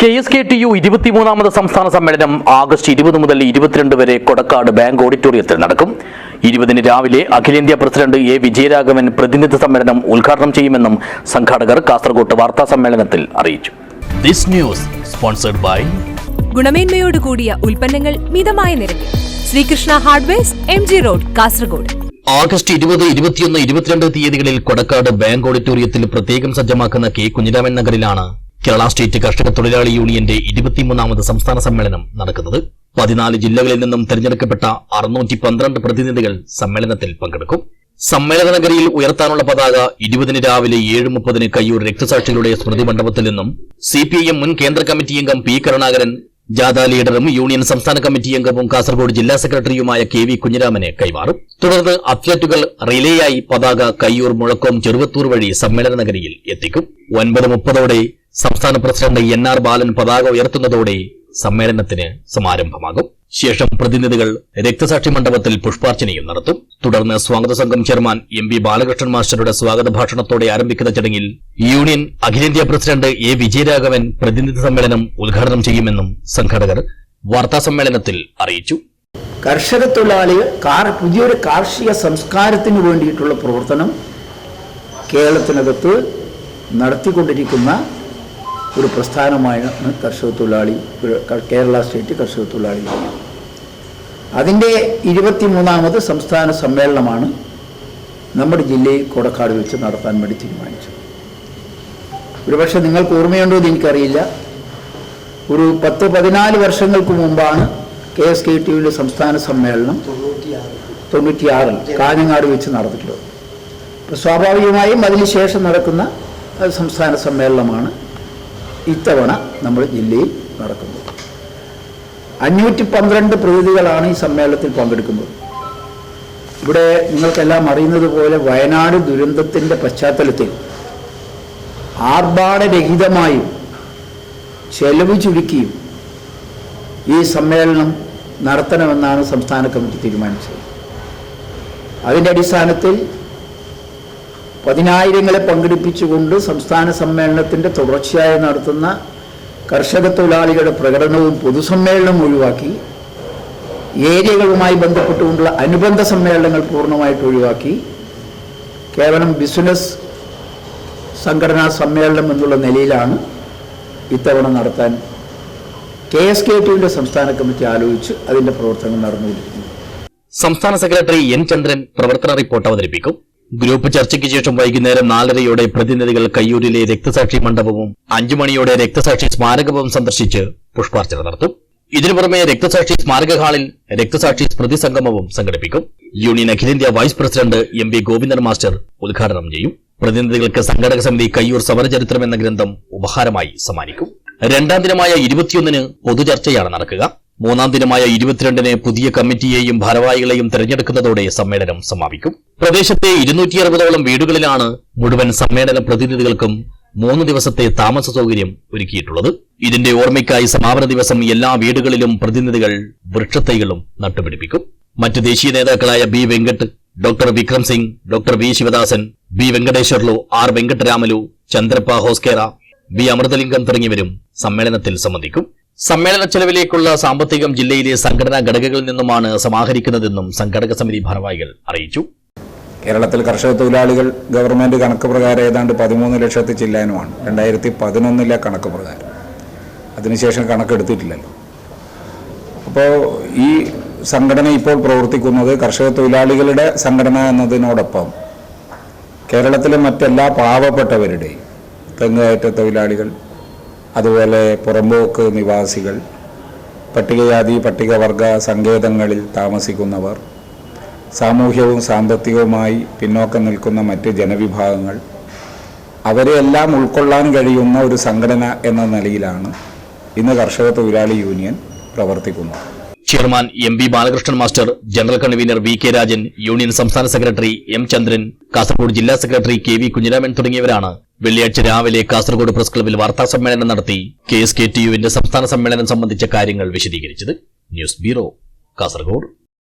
K S K T U ഇരുപത്തിമൂന്നാമത് സംസ്ഥാന സമ്മേളനം August ഇരുപത് മുതൽ ഇരുപത്തിരണ്ട് വരെ കൊടക്കാട് ബാങ്ക് ഓഡിറ്റോറിയത്തിൽ നടക്കും. ഇരുപതിന് രാവിലെ അഖിലേന്ത്യാ പ്രസിഡന്റ് എ വിജയരാഘവൻ പ്രതിനിധി സമ്മേളനം ഉദ്ഘാടനം ചെയ്യുമെന്നും സംഘാടകർ കാസർകോട്ട് വാർത്താ സമ്മേളനത്തിൽ അറിയിച്ചു. ദിസ് ന്യൂസ് സ്പോൺസർഡ് ബൈ ഗുണമേന്മയോട് കൂടിയ ഉൽപ്പന്നങ്ങൾ മിതമായ നിരക്കിൽ. Sreekrishna hardwares M G road Kasaragod August ഇരുപത് ഇരുപത്തിയൊന്ന് ഇരുപത്തിരണ്ട് തീയതികളിൽ കൊടക്കാട് ബാങ്ക് ഓഡിറ്റോറിയത്തിൽ പ്രത്യേകം സജ്ജമാക്കുന്ന കെ കുഞ്ഞിരാമൻ നഗറിലാണ് കേരള സ്റ്റേറ്റ് കർഷക തൊഴിലാളി യൂണിയന്റെ ഇരുപത്തിമൂന്നാമത് സംസ്ഥാന സമ്മേളനം നടക്കുന്നത്. പതിനാല് ജില്ലകളിൽ നിന്നും തെരഞ്ഞെടുക്കപ്പെട്ട അറുന്നൂറ്റി പന്ത്രണ്ട് പ്രതിനിധികൾ സമ്മേളനത്തിൽ പങ്കെടുക്കും. സമ്മേളന നഗരിയിൽ ഉയർത്താനുള്ള പതാക ഇരുപതിന് രാവിലെ ഏഴ് മുപ്പതിന് കയ്യൂർ രക്തസാക്ഷികളുടെ സ്മൃതി മണ്ഡപത്തിൽ നിന്നും സി പി ഐ എം മുൻ കേന്ദ്ര കമ്മിറ്റി അംഗം പി കരുണാകരൻ ജാഥ ലീഡറും യൂണിയൻ സംസ്ഥാന കമ്മിറ്റി അംഗവും കാസർഗോഡ് ജില്ലാ സെക്രട്ടറിയുമായ കെ വി കുഞ്ഞിരാമനെ കൈമാറും. തുടർന്ന് അത്ലറ്റുകൾ റിലേയായി പതാക കയ്യൂർ മുഴക്കം ചെറുവത്തൂർ വഴി സമ്മേളന നഗരിയിൽ എത്തിക്കും. ഒൻപത് മുപ്പതോടെ സംസ്ഥാന പ്രസിഡന്റ് എൻ ആർ ബാലൻ പതാക ഉയർത്തുന്നതോടെ സമ്മേളനത്തിന് സമാരംഭമാകും. ശേഷം പ്രതിനിധികൾ രക്തസാക്ഷി മണ്ഡപത്തിൽ പുഷ്പാർച്ചനയും നടത്തും. തുടർന്ന് സ്വാഗത സംഘം ചെയർമാൻ എം വി ബാലകൃഷ്ണൻ മാസ്റ്ററുടെ സ്വാഗത ഭാഷണത്തോടെ ആരംഭിക്കുന്ന ചടങ്ങിൽ യൂണിയൻ അഖിലേന്ത്യാ പ്രസിഡന്റ് എ വിജയരാഘവൻ പ്രതിനിധി സമ്മേളനം ഉദ്ഘാടനം ചെയ്യുമെന്നും സംഘാടകർ വാർത്താ സമ്മേളനത്തിൽ അറിയിച്ചു. കർഷക തൊഴിലാളികൾ പുതിയൊരു കാർഷിക സംസ്കാരത്തിന് വേണ്ടിയിട്ടുള്ള പ്രവർത്തനം കേരളത്തിനകത്ത് നടത്തിക്കൊണ്ടിരിക്കുന്ന ഒരു പ്രസ്ഥാനമാണ് കർഷക തൊഴിലാളി കേരള സ്റ്റേറ്റ് കർഷക തൊഴിലാളി. അതിന്റെ അതിന്റെ ഇരുപത്തിമൂന്നാമത് സംസ്ഥാന സമ്മേളനമാണ് നമ്മുടെ ജില്ലയിൽ കൊടക്കാട് വെച്ച് നടത്താൻ വേണ്ടി തീരുമാനിച്ചത്. ഒരുപക്ഷെ നിങ്ങൾക്ക് ഓർമ്മയുണ്ടോ എന്ന് എനിക്കറിയില്ല. ഒരു പത്ത് പതിനാല് വർഷങ്ങൾക്ക് മുമ്പാണ് കെ എസ് കെ ടി യുവിന്റെ സംസ്ഥാന സമ്മേളനം തൊണ്ണൂറ്റിയാറിൽ കാഞ്ഞങ്ങാട് വെച്ച് നടന്നിട്ടുള്ളത്. സ്വാഭാവികമായും അതിനുശേഷം നടക്കുന്ന സംസ്ഥാന സമ്മേളനമാണ് ഇത്തവണ നമ്മൾ ജില്ലയിൽ നടക്കുന്നത്. അഞ്ഞൂറ്റി പന്ത്രണ്ട് പ്രതിനിധികളാണ് ഈ സമ്മേളനത്തിൽ പങ്കെടുക്കുന്നത്. ഇവിടെ നിങ്ങൾക്കെല്ലാം അറിയുന്നത് പോലെ വയനാട് ദുരന്തത്തിന്റെ പശ്ചാത്തലത്തിൽ ആർഭാടരഹിതമായും ചെലവ് ചുരുക്കിയും ഈ സമ്മേളനം നടത്തണമെന്നാണ് സംസ്ഥാന കമ്മിറ്റി തീരുമാനിച്ചത്. അതിന്റെ അടിസ്ഥാനത്തിൽ പതിനായിരങ്ങളെ പങ്കെടുപ്പിച്ചുകൊണ്ട് സംസ്ഥാന സമ്മേളനത്തിന്റെ തുടർച്ചയായി നടത്തുന്ന കർഷക തൊഴിലാളികളുടെ പ്രകടനവും പൊതുസമ്മേളനവും ഒഴിവാക്കി ഏരിയകളുമായി ബന്ധപ്പെട്ടുകൊണ്ടുള്ള അനുബന്ധ സമ്മേളനങ്ങൾ പൂർണമായിട്ട് ഒഴിവാക്കി കേവലം ബിസിനസ് സംഘടനാ സമ്മേളനം എന്നുള്ള നിലയിലാണ് ഇത്തവണ നടത്താൻ കെ എസ് കെ ടിയുടെ സംസ്ഥാന കമ്മിറ്റി ആലോചിച്ച് അതിന്റെ പ്രവർത്തനങ്ങൾ നടന്നുകൊണ്ടിരിക്കുന്നു സംസ്ഥാന സെക്രട്ടറി എൻ ചന്ദ്രൻ പ്രവർത്തന റിപ്പോർട്ട് അവതരിപ്പിക്കും. ഗ്രൂപ്പ് ചർച്ചയ്ക്ക് ശേഷം വൈകുന്നേരം നാലരയോടെ പ്രതിനിധികൾ കയ്യൂരിലെ രക്തസാക്ഷി മണ്ഡപവും അഞ്ചു മണിയോടെ രക്തസാക്ഷി സ്മാരകവും സന്ദർശിച്ച് പുഷ്പാർച്ചന നടത്തും. ഇതിനു പുറമെ രക്തസാക്ഷി സ്മാരക ഹാളിൽ രക്തസാക്ഷി സ്മൃതി സംഗമവും സംഘടിപ്പിക്കും. യൂണിയൻ അഖിലേന്ത്യാ vice president M V Govindan master ഉദ്ഘാടനം ചെയ്യും. പ്രതിനിധികൾക്ക് സംഘടക സമിതി കയ്യൂർ സമരചരിത്രം എന്ന ഗ്രന്ഥം ഉപഹാരമായി സമ്മാനിക്കും. രണ്ടാം ദിനമായ ഇരുപത്തിയൊന്നിന് പൊതുചർച്ചയാണ് നടക്കുക. മൂന്നാം ദിനമായ ഇരുപത്തിരണ്ടിന് പുതിയ കമ്മിറ്റിയെയും ഭാരവാഹികളെയും തെരഞ്ഞെടുക്കുന്നതോടെ സമ്മേളനം സമാപിക്കും. പ്രദേശത്തെ ഇരുന്നൂറ്റി അറുപതോളം വീടുകളിലാണ് മുഴുവൻ സമ്മേളന പ്രതിനിധികൾക്കും മൂന്ന് ദിവസത്തെ താമസ സൗകര്യം ഒരുക്കിയിട്ടുള്ളത്. ഇതിന്റെ ഓർമ്മയ്ക്കായി സമാപന ദിവസം എല്ലാ വീടുകളിലും പ്രതിനിധികൾ വൃക്ഷത്തൈകളും നട്ടുപിടിപ്പിക്കും. മറ്റ് ദേശീയ നേതാക്കളായ B Venkat doctor Vikram Singh doctor V Sivadasan B Venkateswarlu R Venkataramalu Chandrappa Hoskere B Amruthalingam തുടങ്ങിയവരും സമ്മേളനത്തിൽ സംബന്ധിക്കും. സമ്മേളന ചെലവിലേക്കുള്ള സാമ്പത്തികം ജില്ലയിലെ സംഘടനാ ഘടകങ്ങളിൽ നിന്നുമാണ് സമാഹരിക്കുന്നതെന്നും സംഘടക സമിതി ഭാരവാഹികൾ അറിയിച്ചു. കേരളത്തിൽ കർഷക തൊഴിലാളികൾ ഗവൺമെന്റ് കണക്ക് പ്രകാരം ഏതാണ്ട് പതിമൂന്ന് ലക്ഷത്തി ചില്ലാനുമാണ്. രണ്ടായിരത്തി പതിനൊന്നിലെ കണക്ക് പ്രകാരം. അതിനുശേഷം കണക്കെടുത്തിട്ടില്ലല്ലോ അപ്പോൾ ഈ സംഘടന ഇപ്പോൾ പ്രവർത്തിക്കുന്നത് കർഷക തൊഴിലാളികളുടെ സംഘടന എന്നതിനോടൊപ്പം കേരളത്തിലെ മറ്റെല്ലാ പാവപ്പെട്ടവരുടെയും തെങ്ങുകയറ്റ തൊഴിലാളികൾ അതുപോലെ പുറമ്പോക്ക് നിവാസികൾ പട്ടികജാതി പട്ടികവർഗ സങ്കേതങ്ങളിൽ താമസിക്കുന്നവർ സാമൂഹ്യവും സാമ്പത്തികവുമായി പിന്നോക്കം നിൽക്കുന്ന മറ്റ് ജനവിഭാഗങ്ങൾ അവരെയെല്ലാം ഉൾക്കൊള്ളാൻ കഴിയുന്ന ഒരു സംഘടന എന്ന നിലയിലാണ് ഇന്ന് കർഷക തൊഴിലാളി യൂണിയൻ പ്രവർത്തിക്കുന്നത്. Chairman M B Balakrishnan master general convener V K Rajan union സംസ്ഥാന സെക്രട്ടറി എം ചന്ദ്രൻ കാസർഗോഡ് ജില്ലാ സെക്രട്ടറി കെ വി കുഞ്ഞിരാമൻ തുടങ്ങിയവരാണ്. വെള്ളിയാഴ്ച രാവിലെ കാസർഗോഡ് പ്രസ് ക്ലബിൽ വാർത്താ സമ്മേളനം നടത്തി കെ എസ് കെ ടി യുവിന്റെ സംസ്ഥാന സമ്മേളനം സംബന്ധിച്ച കാര്യങ്ങൾ വിശദീകരിച്ചത് ന്യൂസ് ബ്യൂറോ കാസർഗോഡ്.